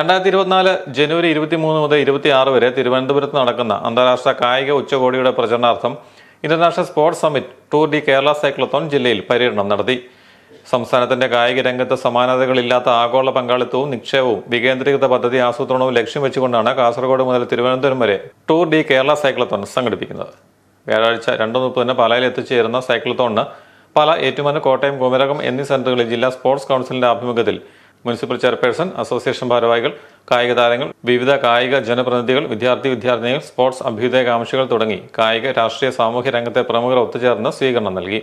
രണ്ടായിരത്തി ഇരുപത്തിനാല് ജനുവരി ഇരുപത്തിമൂന്ന് മുതൽ ഇരുപത്തിയാറ് വരെ തിരുവനന്തപുരത്ത് നടക്കുന്ന അന്താരാഷ്ട്ര കായിക ഉച്ചകോടിയുടെ പ്രചരണാർത്ഥം international sports summit tour de Kerala cyclathon ജില്ലയിൽ പര്യടനം നടത്തി. സംസ്ഥാനത്തിന്റെ കായിക രംഗത്ത് സമാനതകളില്ലാത്ത ആഗോള പങ്കാളിത്തവും നിക്ഷേപവും വികേന്ദ്രീകൃത പദ്ധതി ആസൂത്രണവും ലക്ഷ്യം വെച്ചുകൊണ്ടാണ് കാസർഗോഡ് മുതൽ തിരുവനന്തപുരം വരെ ടൂർ ഡി കേരള സൈക്ലത്തോൺ സംഘടിപ്പിക്കുന്നത്. വ്യാഴാഴ്ച രണ്ടു മുപ്പതിന് പാലായിൽ എത്തിച്ചേരുന്ന സൈക്ലത്തോണിന് പാല ഏറ്റുമാനൂർ കോട്ടയം കുമരകം എന്നീ സെന്ററുകളിൽ ജില്ലാ സ്പോർട്സ് കൗൺസിലിന്റെ ആഭിമുഖ്യത്തിൽ മുനിസിപ്പൽ ചെയർപേഴ്സൺ അസോസിയേഷൻ ഭാരവാഹികൾ കായിക താരങ്ങൾ വിവിധ കായിക ജനപ്രതിനിധികൾ വിദ്യാർത്ഥി വിദ്യാർത്ഥിനികൾ സ്പോർട്സ് അഭ്യുദയകാംക്ഷികൾ തുടങ്ങി കായിക രാഷ്ട്രീയ സാമൂഹ്യ രംഗത്തെ പ്രമുഖർ ഒത്തുചേർന്ന് സ്വീകരണം നൽകി.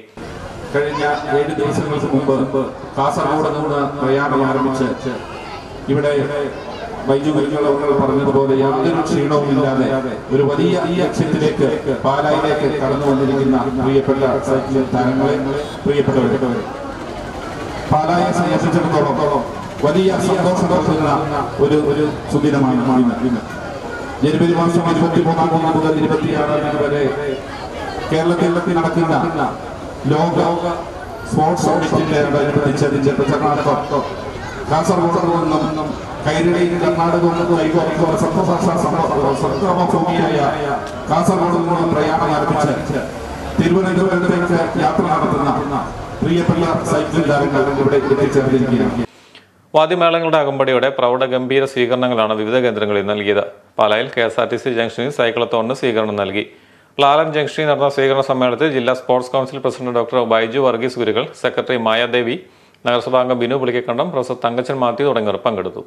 കഴിഞ്ഞ ഏഴ് ദിവസങ്ങൾക്ക് മുമ്പ് കാസർഗോഡ് നിന്ന് പ്രയാണം ആരംഭിച്ച് ഇവിടെ വൈദ്യുതികൾ പറഞ്ഞതുപോലെ യാതൊരു ക്ഷീണവും ഇല്ലാതെ ഒരു വലിയ ലക്ഷ്യത്തിലേക്ക് പാലായിലേക്ക് കടന്നു വന്നിരിക്കുന്ന പ്രിയപ്പെട്ട സൈക്കിൾ താരങ്ങളെ പ്രിയപ്പെട്ടവരെ. പാലായെ സംബന്ധിച്ചിടത്തോളം വലിയ സന്തോഷം ഒരു ഒരു സുദിനമാണ് ഇന്ന്. ജനുവരി മാസം ഇരുപത്തി മൂന്നാം തീയതി മുതൽ ഇരുപത്തിയാറാം തീയതി വരെ കേരളത്തിൽ നടക്കുന്ന ലോക സ്പോർട്സ് പ്രചരണാർത്ഥം കാസർഗോഡ് നിന്നും കൈരളിയിൽ കർണാടകവും കാസർഗോഡ് നിന്നും പ്രയാണം ആരംഭിച്ച് തിരുവനന്തപുരത്തേക്ക് യാത്ര നടത്തുന്ന പ്രിയപ്പെട്ട സൈക്കിൾ താരങ്ങൾ ഇവിടെ എത്തിച്ചേർന്നിരിക്കുകയാണ്. വാദ്യമേളങ്ങളുടെ അകമ്പടിയോടെ പ്രൗഢഗംഭീര സ്വീകരണങ്ങളാണ് വിവിധ കേന്ദ്രങ്ങളിൽ നൽകിയത്. പാലായിൽ K S R T C ജംഗ്ഷനിൽ സൈക്കിളത്തോണിന് സ്വീകരണം നൽകി. പ്ലാലം ജംഗ്ഷനിൽ നടന്ന സ്വീകരണ സമ്മേളനത്തിൽ ജില്ലാ sports council president doctor Baiju Varghese ഗുരുകൾ secretary Mayadevi നഗരസഭാംഗം ബിനു പുളിക്കക്കണ്ടം പ്രൊഫസർ തങ്കച്ചൻ മാത്യു തുടങ്ങിയവർ പങ്കെടുത്തു.